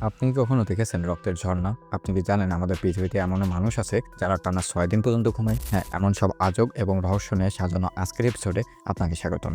আপনি কখনো দেখেছেন রক্তের ঝর্ণা? আপনি কি জানেন আমাদের পৃথিবীতে এমন মানুষ আছে যারা টানা ছয় দিন পর্যন্ত ঘুমায়? হ্যাঁ এমন সব আজব এবং রহস্য নিয়ে সাজানো আজকের এপিসোডে আপনাকে স্বাগতম।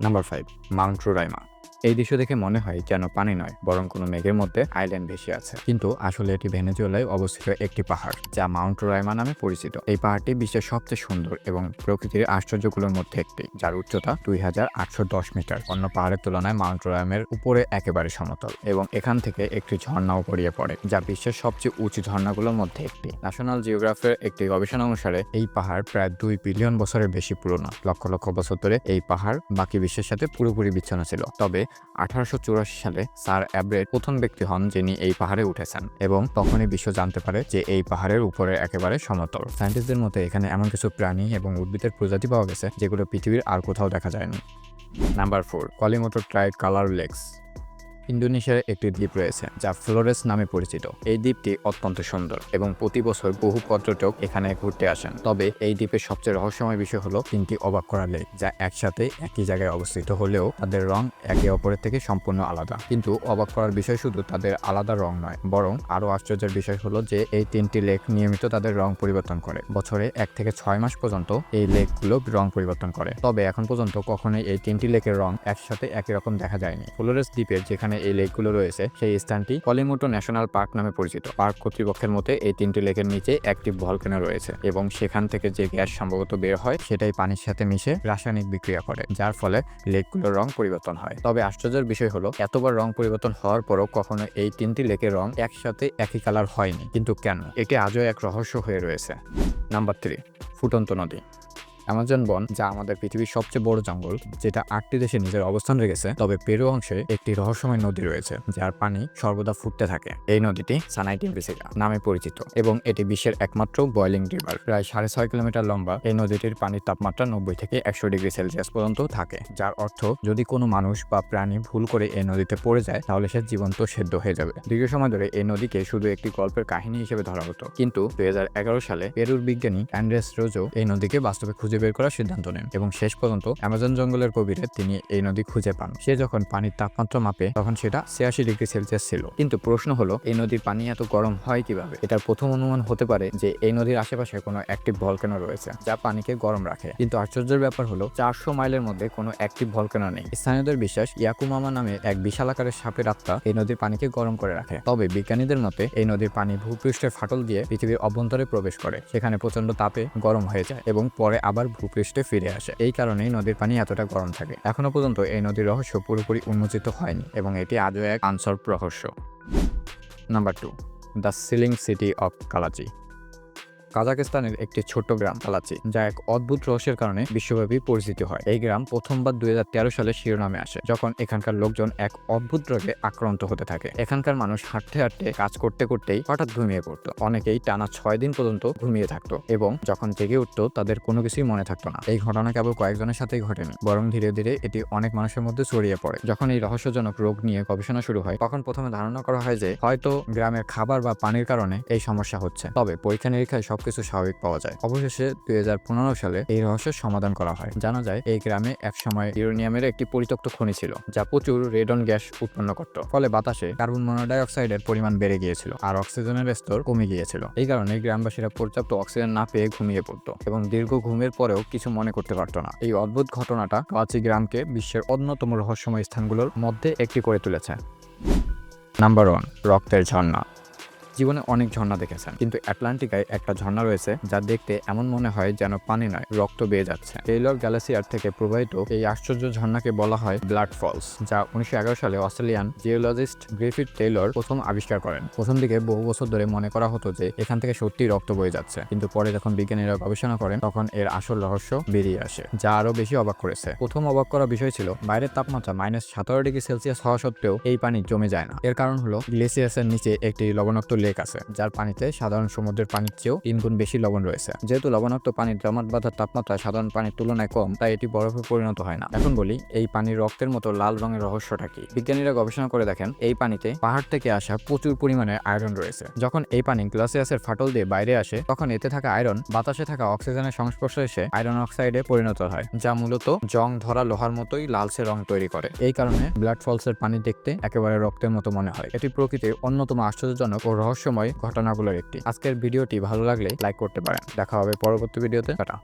নাম্বার ফাইভ মাউন্ট রোরাইমা এই দৃশ্য দেখে মনে হয় যেন পানি নয়, বরং কোনো মেঘের মধ্যে আইল্যান্ড ভেসে আছে। কিন্তু আসলে এটি ভেনেজুয়েলায় অবস্থিত একটি পাহাড়, যা মাউন্ট রোরাইমা নামে পরিচিত। এই পাহাড়টি বিশ্বের সবচেয়ে সুন্দর এবং প্রকৃতির আশ্চর্যগুলোর মধ্যে একটি, যার উচ্চতা দুই হাজার আটশো দশ মিটার। অন্য পাহাড়ের তুলনায় মাউন্ট রোরাইমের উপরে একেবারে সমতল এবং এখান থেকে একটি ঝর্ণাও গড়িয়ে পড়ে, যা বিশ্বের সবচেয়ে উঁচু ঝর্ণাগুলোর মধ্যে একটি। ন্যাশনাল জিওগ্রাফির একটি গবেষণা অনুসারে, এই পাহাড় প্রায় দুই বিলিয়ন বছরের বেশি পুরনো। লক্ষ লক্ষ বছর ধরে এই পাহাড় বাকি বিশ্বের সাথে পুরোপুরি বিচ্ছিন্ন ছিল। তবে আঠারোশো চুরাশি সালে স্যার অ্যাব্রেড প্রথম ব্যক্তি হন যিনি এই পাহাড়ে উঠেছেন এবং তখনই বিশ্ব জানতে পারে যে এই পাহাড়ের উপরে একেবারে সমতল। সায়েন্টিস্টদের মতে এখানে এমন কিছু প্রাণী এবং উদ্ভিদের প্রজাতি পাওয়া গেছে যেগুলো পৃথিবীর আর কোথাও দেখা যায়নি। Number four Kelimutu tri colour lakes ইন্দোনেশিয়ার একটি দ্বীপ রয়েছে, যা ফ্লোরেস নামে পরিচিত। এই দ্বীপটি অত্যন্ত সুন্দর এবং প্রতি বছর বহু পর্যটক এখানে ঘুরতে আসেন। তবে এই দ্বীপের সবচেয়ে রহস্যময় বিষয় হলো তিনটি অবাক করা লেক, যা একসাথে একই জায়গায় অবস্থিত হলেও তাদের রং একে অপরের থেকে সম্পূর্ণ আলাদা। কিন্তু অবাক করার বিষয় শুধু তাদের আলাদা রং নয়, বরং আরও আশ্চর্যের বিষয় হলো যে এই তিনটি লেক নিয়মিত তাদের রং পরিবর্তন করে। বছরে এক থেকে ছয় মাস পর্যন্ত এই লেকগুলো রং পরিবর্তন করে। তবে এখন পর্যন্ত কখনোই এই তিনটি লেকের রং একসাথে একই রকম দেখা যায়নি। ফ্লোরেস দ্বীপের যেখানে এই লেকগুলো রয়েছে, সেই স্থানটি কলিমোটো ন্যাশনাল পার্ক নামে পরিচিত। পার্ক কর্তৃপক্ষের মতে, এই তিনটি লেকের নিচে একটি ভলকেনো রয়েছে এবং সেখান থেকে যে গ্যাস সম্ভবত বের হয়, সেটাই পানির সাথে মিশে রাসায়নিক বিক্রিয়া করে, যার ফলে লেকগুলোর রং পরিবর্তন হয়। তবে আশ্চর্যের বিষয় হলো, এতবার রং পরিবর্তন হওয়ার পরও কখনো এই তিনটি লেকের রং একসাথে একই কালার হয়নি। কিন্তু কেন? এটি আজও এক রহস্য হয়ে রয়েছে। নাম্বার থ্রি, ফুটন্ত নদী। অ্যামাজন বন, যা আমাদের পৃথিবীর সবচেয়ে বড় জঙ্গল, যেটা আটটি দেশে নিজের অবস্থান রেখেছে, তবে পেরু অংশে একটি রহস্যময় নদী রয়েছে, যার পানি সর্বদা ফুটতে থাকে। এই নদীটি সানাইটিন বেসিকা নামে পরিচিত, এবং এটি বিশ্বের একমাত্র বয়লিং রিভার প্রায় সাড়ে ছয় কিলোমিটার লম্বা, এই নদীটির পানির তাপমাত্রা নব্বই থেকে একশো ডিগ্রি সেলসিয়াস পর্যন্ত থাকে, যার অর্থ যদি কোনো মানুষ বা প্রাণী ভুল করে এই নদীতে পড়ে যায়, তাহলে সে জীবন্ত সেদ্ধ হয়ে যাবে। দীর্ঘ সময় ধরে এই নদীকে শুধু একটি গল্পের কাহিনী হিসেবে ধরা হতো, কিন্তু দুই হাজার এগারো সালে পেরুর বিজ্ঞানী অ্যান্ড্রেস রোজো এই নদীকে বাস্তবে খুঁজে বের করার সিদ্ধান্ত নেন এবং শেষ পর্যন্ত অ্যামাজন জঙ্গলের গভীরে তিনি এই নদী খুঁজে পান। সে যখন পানির তাপমাত্রা মাপে, তখন সেটা ছিয়াশি ডিগ্রি সেলসিয়াস ছিল। কিন্তু প্রশ্ন হলো, এই নদীর পানি এত গরম হয় কীভাবে? এটার প্রথম অনুমান হতে পারে যে এই নদীর আশেপাশে কোনো অ্যাক্টিভ ভলকেনো রয়েছে, যা পানিকে গরম রাখে। কিন্তু আশ্চর্যের ব্যাপার হলো, চারশো মাইলের মধ্যে কোনো অ্যাক্টিভ ভলকেনো নেই। স্থানীয়দের বিশ্বাস, ইয়াকুমামা নামে এক বিশাল আকারের সাপের আত্মা এই নদীর পানিকে গরম করে রাখে। তবে বিজ্ঞানীদের মতে, এই নদীর পানি ভূপৃষ্ঠের ফাটল দিয়ে পৃথিবীর অভ্যন্তরে প্রবেশ করে, সেখানে প্রচণ্ড তাপে গরম হয়ে যায় এবং পরে আবার ভূপৃষ্ঠে ফিরে আসে। এই কারণেই নদীর পানি এতটা গরম থাকে। এখনও পর্যন্ত এই নদীর রহস্য পুরোপুরি উন্মোচিত হয়নি এবং এটি আজও এক আনসল্ভ রহস্য number two, the ceiling city of Kalachi. কাজাকিস্তানের একটি ছোট্ট গ্রাম কালাচি যা এক অদ্ভুত রহস্যের কারণে বিশ্বব্যাপী পরিচিত হয়। এই গ্রাম প্রথমবার দুই হাজার তেরো সালে শিরোনামে আসে, যখন এখানকার লোকজন এক অদ্ভুত রোগে আক্রান্ত হতে থাকে। এখানকার মানুষ হাঁটতে হাঁটতে কাজ করতে করতেই হঠাৎ ঘুমিয়ে পড়তো। অনেকেই টানা ছয় দিন পর্যন্ত ঘুমিয়ে থাকতো এবং যখন জেগে উঠতো, তাদের কোনো কিছুই মনে থাকতো না। এই ঘটনা কেবল কয়েকজনের সাথেই ঘটেনি, বরং ধীরে ধীরে এটি অনেক মানুষের মধ্যে ছড়িয়ে পড়ে। যখন এই রহস্যজনক রোগ নিয়ে গবেষণা শুরু হয়, তখন প্রথমে ধারণা করা হয় যে হয়তো গ্রামের খাবার বা পানির কারণে এই সমস্যা হচ্ছে। তবে পরীক্ষা নিরীক্ষায় সবকিছু স্বাভাবিক পাওয়া যায়। অবশেষে দুই হাজার পনেরো সালে এই রহস্যের সমাধান করা হয়। জানা যায়, এই গ্রামে একসময় ইউরেনিয়ামের একটি পরিত্যক্ত খনি ছিল, যা প্রচুর রেডন গ্যাস উৎপন্ন করত। ফলে বাতাসে কার্বন মনোডাই অক্সাইডের পরিমাণ বেড়ে গিয়েছিল আর অক্সিজেনের স্তর কমে গিয়েছিল। এই কারণে গ্রামবাসীরা পর্যাপ্ত অক্সিজেন না পেয়ে ঘুমিয়ে পড়তো এবং দীর্ঘ ঘুমের পরেও কিছু মনে করতে পারতো না। এই অদ্ভুত ঘটনাটা কাচি গ্রামকে বিশ্বের অন্যতম রহস্যময় স্থানগুলোর মধ্যে একটি করে তুলেছে। নাম্বার ওয়ান, রক্তের ঝর্ণা। জীবনে অনেক ঝর্ণা দেখেছেন। কিন্তু অ্যাটলান্টিকায় একটা ঝর্ণা রয়েছে যা দেখতে এমন মনে হয় যেন পানি নয়, রক্ত বেয়ে যাচ্ছে। টেইলর গ্যালাসিয়ার থেকে প্রবাহিত এই আশ্চর্য ঝর্ণাকে বলা হয় ব্লাড ফলস, যা উনিশশো এগারো সালে অস্ট্রেলিয়ান জিওলজিস্ট গ্রিফিথ টেইলর প্রথম আবিষ্কার করেন। প্রথম দিকে বহু বছর ধরে মনে করা হতো যে এখান থেকে সত্যি রক্ত বয়ে যাচ্ছে। কিন্তু পরে যখন বিজ্ঞানীরা গবেষণা করেন, তখন এর আসল রহস্য বেরিয়ে আসে, যা আরও বেশি অবাক করেছে। প্রথম অবাক করা বিষয় ছিল, বাইরের তাপমাত্রা মাইনাস সতেরো ডিগ্রি সেলসিয়াস হওয়া সত্ত্বেও এই পানি জমে যায় না। এর কারণ হলো গ্লেসিয়াসের নিচে একটি লবণাক্ত লেক লেক আছে। যার পানিতে সাধারণ সমুদ্রের পানির চেয়েও তিন গুণ বেশি লবণ রয়েছে। যেহেতু লবণাক্ত পানির জমাট বাঁধার তাপমাত্রা সাধারণ পানির তুলনায় কম, তাই এটি বরফে পরিণত হয় না। এখন বলি, এই পানির রক্তের মতো লাল রঙের রহস্যটা কি? বিজ্ঞানীরা গবেষণা করে দেখেন, এই পানিতে পাহাড় থেকে আসা প্রচুর পরিমাণে আয়রন রয়েছে। যখন এই পানি গ্লাসিয়াসের ফাটল দিয়ে বাইরে আসে, তখন এতে থাকা আয়রন বাতাসে থাকা অক্সিজেনের সংস্পর্শে এসে আয়রন অক্সাইডে পরিণত হয়, যা মূলত জং ধরা লোহার মতোই লালচে রং তৈরি করে। এই কারণে ব্লাড ফলসের পানি দেখতে একেবারে রক্তের মতো মনে হয়। এটি প্রকৃতির অন্যতম আশ্চর্যজনক ও রহস্যময় ঘটনাগুলোর একটি। আজকের ভিডিওটি ভালো লাগলে লাইক করতে পারেন। দেখা হবে পরবর্তী ভিডিওতে। টাটা।